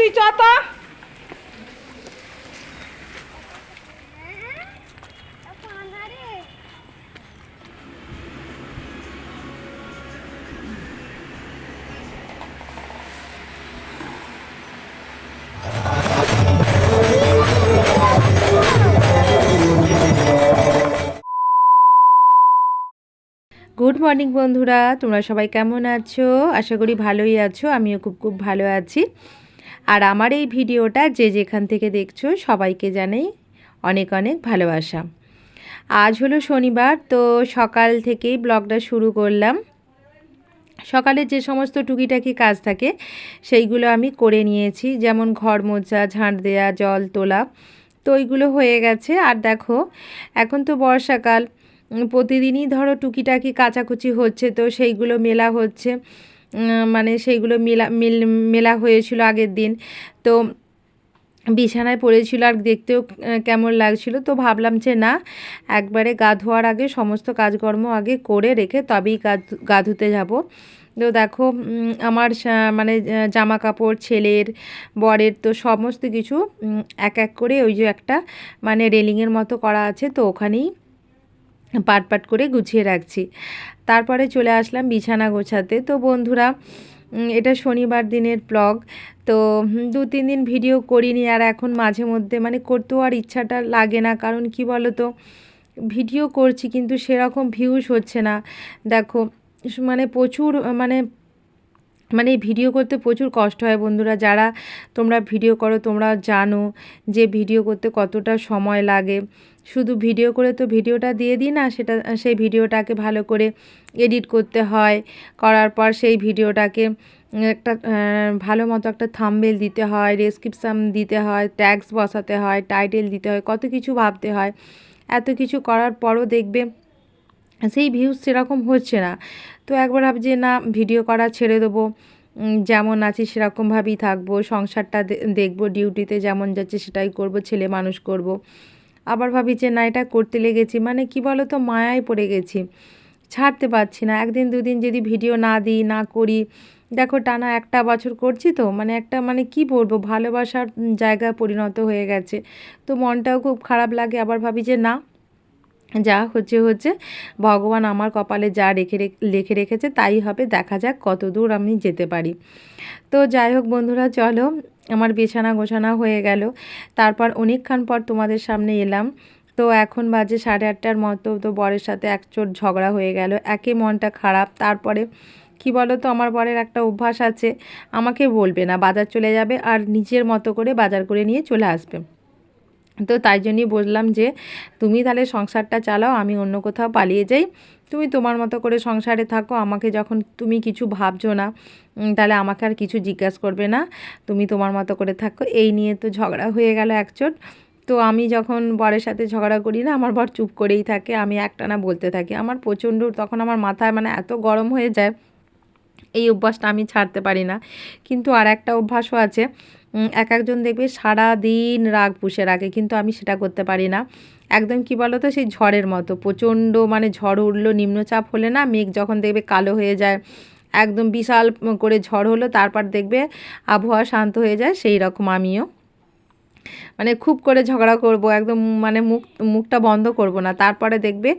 তুই চ good morning বন্ধুরা। তোমরা সবাই কেমন আছো? আশা করি ভালোই আছো। আমিও খুব খুব ভালো আছি। আর আমার এই ভিডিওটা যে যেখান থেকে দেখছ সবাইকে জানাই অনেক অনেক ভালোবাসা। আজ হলো শনিবার, তো সকাল থেকেই ব্লগটা শুরু করলাম। সকালে যে সমস্ত টুকিটাকি কাজ থাকে, সেইগুলো আমি করে নিয়েছি, যেমন ঘর মোছা, ঝাঁট দেয়া, জল তোলা, তো ওইগুলো হয়ে গেছে। আর দেখো, এখন তো বর্ষাকাল, প্রতিদিনই ধরো টুকিটাকি কাচাকুচি হচ্ছে, তো সেইগুলো মেলা হচ্ছে। মানে সেইগুলো মেলা, মেল, মেলা হয়েছিল আগের দিন। তো বিছানায় পড়েছিল আর দেখতেও কেমন লাগছিল। তো ভাবলাম যে না, একবারে গা ধোয়ার আগে, সমস্ত কাজকর্ম আগে করে রেখে তবেই গা ধুতে যাব। তো দেখো আমার মানে জামা কাপড় ছেলের, বরের, তো সমস্ত কিছু এক এক করে ওই যে একটা মানে রেলিংয়ের মতো করা আছে। তো ওখানেই পাট পাট করে গুছিয়ে রাখছি। তারপরে চলে আসলাম বিছানা গোছাতে। তো বন্ধুরা এটা শনিবার দিনের ব্লগ তো দু, তিন দিন ভিডিও করিনি আর এখন মাঝে মধ্যে মানে করতেও আর ইচ্ছাটা লাগে না। কারণ কি বলো তো ভিডিও করছি কিন্তু সেরকম ভিউস হচ্ছে না। দেখো মানে প্রচুর মানে মানে এই ভিডিও করতে প্রচুর কষ্ট হয় বন্ধুরা। যারা তোমরা ভিডিও করো, তোমরা জানো যে ভিডিও করতে কতটা সময় লাগে। শুধু ভিডিও করে তো ভিডিওটা দিয়ে দিই না, সেটা, সেই ভিডিওটাকে ভালো করে এডিট করতে হয়। করার পর সেই ভিডিওটাকে একটা ভালো মতো একটা থাম্বেল দিতে হয় ডেসক্রিপশান দিতে হয় ট্যাক্স বসাতে হয় টাইটেল দিতে হয়, কত কিছু ভাবতে হয়। এত কিছু করার পরও দেখবে সেই ভিউজ সেরকম হচ্ছে না। তো একবার ভাবছি যে না ভিডিও করা ছেড়ে দেবো। যেমন আছি সেরকমভাবেই থাকব। সংসারটা দেখব ডিউটিতে যেমন যাচ্ছে সেটাই করব ছেলে মানুষ করব। আবার ভাবি যে না এটা করতে লেগেছি। মানে কি বলো তো মায়ায় পড়ে গেছি। ছাড়তে পারছি না। একদিন দুদিন যদি ভিডিও না দিই না করি দেখো টানা একটা বছর করছি তো মানে একটা মানে কি বলব ভালোবাসার উম, জায়গায় পরিণত হয়ে গেছে। তো মনটাও খুব খারাপ লাগে। আবার ভাবি যে না যা হচ্ছে হচ্ছে ভগবান আমার কপালে যা রেখে লিখে রেখেছে তাই হবে, দেখা যাক কত দূর আমি যেতে পারি। তো যাই হোক বন্ধুরা, চলো, আমার বিছানা গোছানা হয়ে গেল। তারপর অনেকক্ষণ পর তোমাদের সামনে এলাম। তো এখন বাজে সাড়ে আটটার মতো, তো বরের সাথে এক চোট ঝগড়া হয়ে গেল। একে মনটা খারাপ, তারপরে কি বলো তো আমার বরের একটা অভ্যাস আছে, আমাকে বলবে না, বাজার চলে যাবে আর নিজের মতো করে বাজার করে নিয়ে চলে আসবে। তো তাই জন্যই বললাম যে, তুমি তাহলে সংসারটা চালাও, আমি অন্য কোথাও পালিয়ে যাই। তুমি তোমার মতো করে সংসারে থাকো, আমাকে যখন তুমি কিছু ভাবছ না তাহলে আমাকে আর কিছু জিজ্ঞাসা করবে না। তুমি তোমার মতো করে থাকো। এই নিয়ে তো ঝগড়া হয়ে গেল একচোট। তো আমি যখন বরের সাথে ঝগড়া করি না, আমার বর চুপ করেই থাকে, আমি একটানা বলতে থাকি। আমার প্রচণ্ড, তখন আমার মাথায় মানে এত গরম হয়ে যায়, এই অভ্যাসটা আমি ছাড়তে পারি না। কিন্তু আর একটা অভ্যাসও আছে এক একজন দেখবে সারা দিন রাগ পুষে রাখে কিন্তু আমি সেটা করতে পারি না। একদম কি বলো তো সেই ঝড়ের মতো, প্রচণ্ড মানে ঝড় উঠল, নিম্নচাপ হলে না মেঘ যখন দেখবে কালো হয়ে যায়, একদম বিশাল করে ঝড় হলো, তারপর দেখবে আবহাওয়া শান্ত হয়ে যায়, সেই রকম আমিও। মানে খুব করে ঝগড়া করব, একদম মানে মুখ, মুখটা বন্ধ করব না। তারপরে দেখবে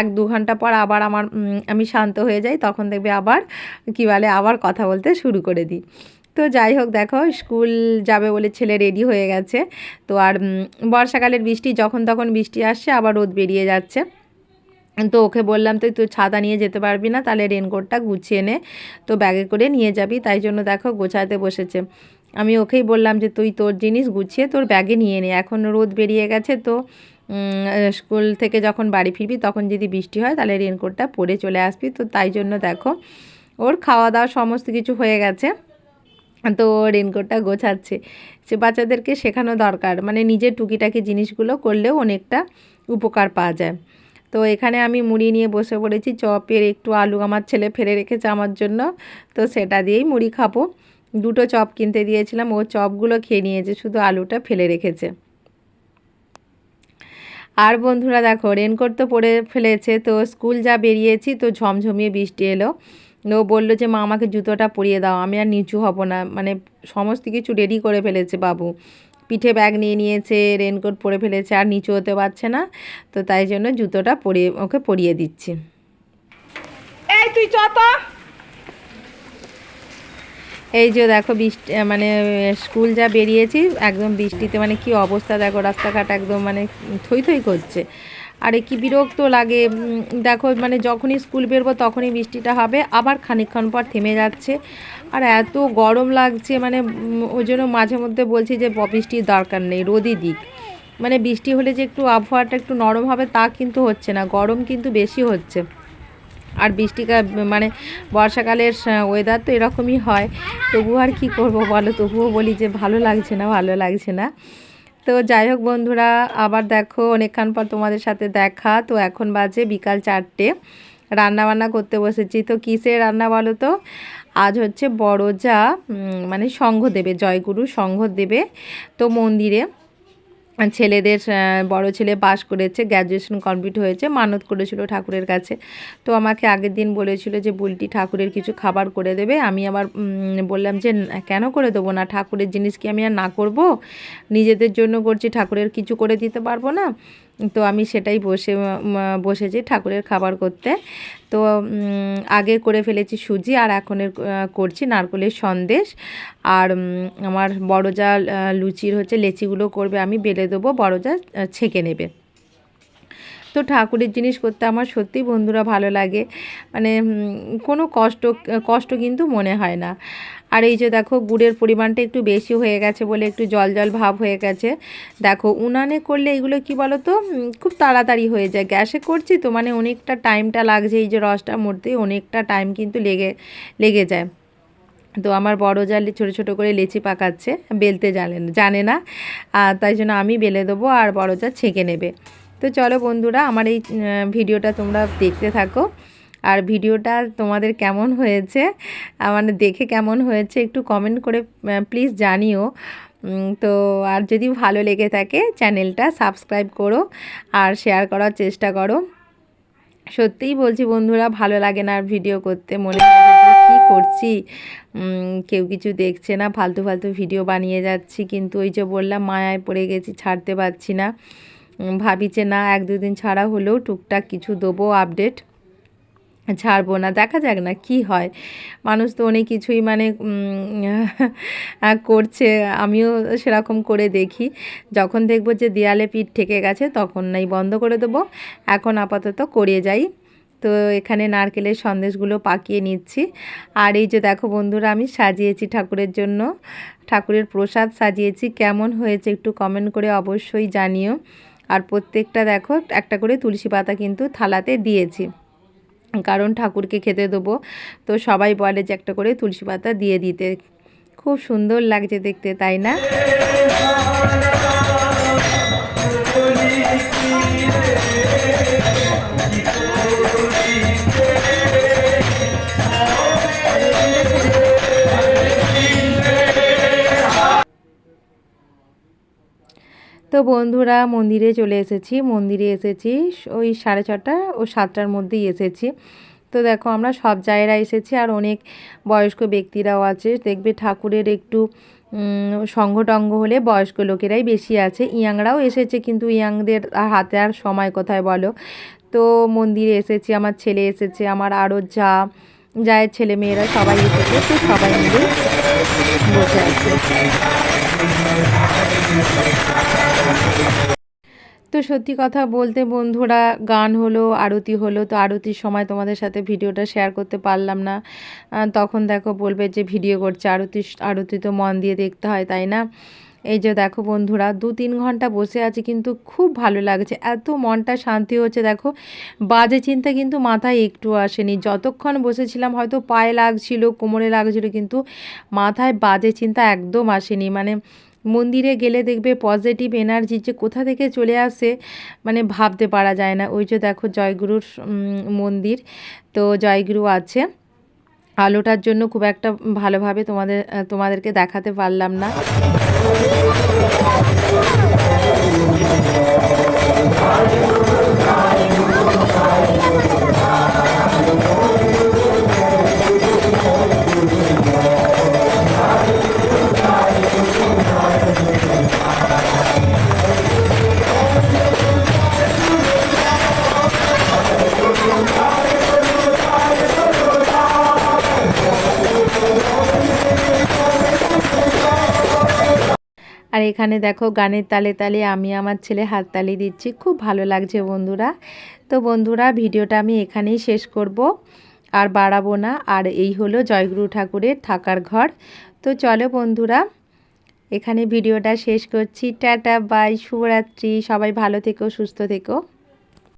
এক দু ঘণ্টা পর আবার আমার আমি শান্ত হয়ে যাই, তখন দেখবে আবার কী বলে, আবার কথা বলতে শুরু করে দিই। তো যাই হোক দেখো, স্কুল যাবে বলে ছেলে রেডি হয়ে গেছে। তো আর বর্ষাকালের বৃষ্টি, যখন তখন বৃষ্টি আসছে, আবার রোদ বেরিয়ে যাচ্ছে। তো ওকে বললাম, তুই তুই ছাতা নিয়ে যেতে পারবি না, তাহলে রেনকোটটা গুছিয়ে নে। তো ব্যাগে করে নিয়ে যাবি। তাই জন্য দেখো, গোছাতে বসেছে। আমি ওকেই বললাম যে, তুই তোর জিনিস গুছিয়ে তোর ব্যাগে নিয়ে নে। এখন রোদ বেরিয়ে গেছে তো স্কুল থেকে যখন বাড়ি ফিরবি, তখন যদি বৃষ্টি হয়, তাহলে রেনকোটটা পরে চলে আসবি। তো তাই জন্য দেখো, ওর খাওয়া দাওয়া সমস্ত কিছু হয়ে গেছে। তো রেনকোটটা গোছাচ্ছে। সে বাচ্চাদেরকে শেখানো দরকার। মানে নিজের টুকিটাকি জিনিসগুলো করলেও অনেকটা উপকার পাওয়া যায়। তো এখানে আমি মুড়ি নিয়ে বসে পড়েছি। চপের একটু আলু আমার ছেলে ফেলে রেখেছে আমার জন্য। তো সেটা দিয়েই মুড়ি খাব। দুটো চপ কিনতে দিয়েছিলাম। ও চপগুলো খেয়ে নিয়েছে। শুধু আলুটা ফেলে রেখেছে। আর বন্ধুরা দেখো রেনকোট তো পরে ফেলেছে। তো স্কুল যা বেরিয়েছি, তো ঝমঝমিয়ে বৃষ্টি এলো। ও বলল যে মা আমাকে জুতোটা পরিয়ে দাও আমি আর নিচু হব না। মানে সমস্ত কিছু রেডি করে ফেলেছে বাবু। পিঠে ব্যাগ নিয়ে নিয়েছে রেনকোট পরে ফেলেছে আর নিচু হতে পারছে না। তো তাই জন্য জুতোটা পরিয়ে ওকে পরিয়ে দিচ্ছি। এই তুই চত এই যে দেখো বৃষ্টি মানে স্কুল যা বেরিয়েছি একদম বৃষ্টিতে মানে কি অবস্থা। দেখো রাস্তাঘাট একদম মানে থই থই করছে। আরে কি বিরক্ত লাগে দেখো মানে যখনই স্কুল বেরবো তখনই বৃষ্টিটা হবে, আবার খানিকক্ষণ পর থেমে যাচ্ছে। আর এত গরম লাগছে মানে ওই জন্য মাঝে মধ্যে বলছি যে বৃষ্টির দরকার নেই, রোদই দিক। মানে বৃষ্টি হলে যে একটু আবহাওয়াটা একটু নরম হবে তা কিন্তু হচ্ছে না, গরম কিন্তু বেশি হচ্ছে। আর বৃষ্টিকাল মানে বর্ষাকালের ওয়েদার তো এরকমই হয়। তবু আর কি করব বলো, তবুও বলি যে, ভালো লাগছে না, ভালো লাগছে না। তো যাই হোক বন্ধুরা, আবার দেখো অনেকক্ষণ পর তোমাদের সাথে দেখা। তো এখন বাজে বিকাল চারটে। রান্না বান্না করতে বসেছি। তো কিসের রান্না বলো তো? আজ হচ্ছে বড় যা মানে সংঘ দেবে জয়গুরু সংঘ দেবে তো মন্দিরে। ছেলেদের বড় ছেলে পাস করেছে গ্র্যাজুয়েশন কমপ্লিট হয়েছে, মানত করেছিল ঠাকুরের কাছে। তো আমাকে আগের দিন বলেছিল যে, বুলটি ঠাকুরের কিছু খাবার করে দেবে। আমি আবার বললাম যে কেন করে দেবো না? ঠাকুরের জিনিস কি আমি আর না করব? নিজেদের জন্য করছি, ঠাকুরের কিছু করে দিতে পারব না? তো আমি সেটাই বসে বসেছি ঠাকুরের খাবার করতে। তো আগে করে ফেলেছি সুজি আর এখন করছি নারকলের সন্দেশ। আর আমার বড় যা লুচির হচ্ছে লেচিগুলো করবে, আমি বেলে দেবো বড় যা ছেঁকে নেবে। তো ঠাকুরের জিনিস করতে আমার সত্যিই বন্ধুরা ভালো লাগে। মানে কোনো কষ্ট কষ্ট কিন্তু মনে হয় না। আর এই যে দেখো, গুড়ের পরিমাণটা একটু বেশি হয়ে গেছে বলে একটু জল জল ভাব হয়ে গেছে। দেখো, উনানে করলে এগুলো কি বলো তো খুব তাড়াতাড়ি হয়ে যায়। গ্যাসে করছি তো মানে অনেকটা টাইমটা লাগছে, এই যে রসটা মরতে অনেকটা টাইম কিন্তু লেগে লেগে যায়। তো আমার বড় জালে ছোটো ছোটো করে লেচি পাকাচ্ছে, বেলতে জানে জানে না। তাই জন্য আমি বেলে দেবো আর বড় জাল ছেঁকে নেবে। তো চলো বন্ধুরা, আমার এই ভিডিওটা তোমরা দেখতে থাকো। আর ভিডিওটা তোমাদের কেমন হয়েছে? মানে দেখে কেমন হয়েছে একটু কমেন্ট করে প্লিজ জানিও। তো আর যদি ভালো লেগে থাকে, চ্যানেলটা সাবস্ক্রাইব করো আর শেয়ার করার চেষ্টা করো। সত্যিই বলছি বন্ধুরা, ভালো লাগে না আর ভিডিও করতে, মনে কী করছি? কেউ কিছু দেখছে না, ফালতু ফালতু ভিডিও বানিয়ে যাচ্ছি, কিন্তু ওই যে বললাম, মায়ায় পড়ে গেছি, ছাড়তে পারছি না। ভাবি যে না, এক দুদিন ছাড়া হলেও টুকটাক কিছু দেবো আপডেট ছাড়বো না। দেখা যাক না কি হয়। মানুষ তো অনেক কিছুই মানে করছে। আমিও সেরকম করে দেখি। যখন দেখব যে দেয়ালে পিঠ ঠেকে গেছে, তখন নাই, বন্ধ করে দেবো। এখন আপাতত করে যাই। তো এখানে নারকেলের সন্দেশগুলো পাকিয়ে নিচ্ছি। আর এই যে দেখো বন্ধুরা, আমি সাজিয়েছি ঠাকুরের জন্য। ঠাকুরের প্রসাদ সাজিয়েছি। কেমন হয়েছে একটু কমেন্ট করে অবশ্যই জানিও। আর প্রত্যেকটা দেখো, একটা করে তুলসী পাতা কিন্তু থালাতে দিয়েছি। কারণ ঠাকুরকে খেতে দেবো, তো সবাই বলে যে একটা করে তুলসী পাতা দিয়ে দিতে। খুব সুন্দর লাগছে দেখতে, তাই না? তো বন্ধুরা মন্দিরে চলে এসেছি। মন্দিরে এসেছি ওই সাড়ে ছটা ও সাতটার মধ্যেই এসেছি। তো দেখো আমরা সব জায়গায় এসেছি আর অনেক বয়স্ক ব্যক্তিরাও আছে। দেখবে ঠাকুরের একটু উম, সঙ্গটঙ্গ হলে বয়স্ক লোকেরাই বেশি আছে। ইয়াংরাও এসেছে কিন্তু ইয়াংদের হাতে আর সময় কোথায় বলো? তো মন্দিরে এসেছি আমার ছেলে এসেছে আমার আরও যা যায়ের ছেলে মেয়েরা সবাই এসেছে তো সবাই মিলে বসে আছে। তো সত্যি কথা বলতে বন্ধুরা, গান হলো, আরতি হলো, তো আরতির সময় তোমাদের সাথে ভিডিওটা শেয়ার করতে পারলাম না। তখন দেখো বলবে যে ভিডিও করছে, আরতি আরতি তো মন দিয়ে দেখতে হয়, তাই না? এই যে দেখো বন্ধুরা দু তিন ঘণ্টা বসে আছি কিন্তু খুব ভালো লাগছে। এত মনটা শান্তি হচ্ছে দেখো। বাজে চিন্তা কিন্তু মাথায় একটু আসেনি। যতক্ষণ বসেছিলাম হয়তো পায়ে লাগছিল, কোমরে লাগছিল কিন্তু মাথায় বাজে চিন্তা একদম আসেনি। মানে মন্দিরে গেলে দেখবে পজিটিভ এনার্জি যে কোথা থেকে চলে আসে মানে ভাবতে পারা যায় না। ওই যে দেখো জয়গুরুর মন্দির, তো জয়গুরু আছে। আলোটার জন্য খুব একটা ভালোভাবে তোমাদের, তোমাদেরকে দেখাতে পারলাম না। Thank you. এখানে দেখো গানের তালে তালে আমি আমার ছেলে হাততালি দিচ্ছি। খুব ভালো লাগছে বন্ধুরা। তো বন্ধুরা, ভিডিওটা আমি এখানেই শেষ করব। আর বাড়াবো না। আর এই হলো জয়গুরু ঠাকুরের থাকার ঘর। তো চলো বন্ধুরা, এখানে ভিডিওটা শেষ করছি। টাটা, বাই, শুভরাত্রি। সবাই ভালো থেকো, সুস্থ থেকো।